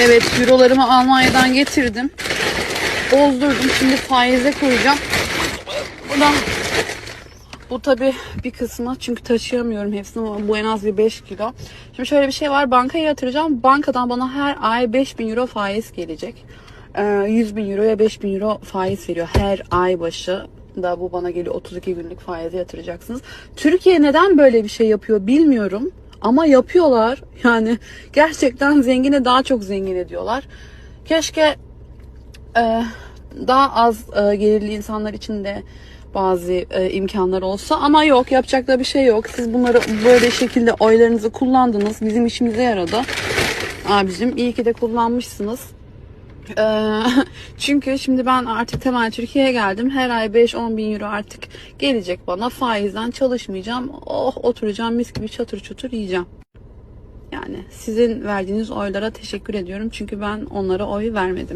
Evet eurolarımı Almanya'dan getirdim. Bozdurdum. Şimdi faize koyacağım. Buradan bu tabi bir kısmı çünkü taşıyamıyorum hepsini bu en az bir 5 kilo. Şimdi şöyle bir şey var bankaya yatıracağım. Bankadan bana her ay 5000 euro faiz gelecek. Ee, 100 bin euroya 5000 euro faiz veriyor her ay başı da bu bana geliyor 32 günlük faize yatıracaksınız. Türkiye neden böyle bir şey yapıyor bilmiyorum ama yapıyorlar. Yani gerçekten zengine daha çok zengin ediyorlar. Keşke e, daha az e, gelirli insanlar için de bazı e, imkanlar olsa ama yok yapacak da bir şey yok. Siz bunları böyle şekilde oylarınızı kullandınız. Bizim işimize yaradı. Abicim iyi ki de kullanmışsınız. Ee, çünkü şimdi ben artık temel Türkiye'ye geldim. Her ay 5-10 bin euro artık gelecek bana. Faizden çalışmayacağım. Oh oturacağım mis gibi çatır çutur yiyeceğim. Yani sizin verdiğiniz oylara teşekkür ediyorum. Çünkü ben onlara oy vermedim.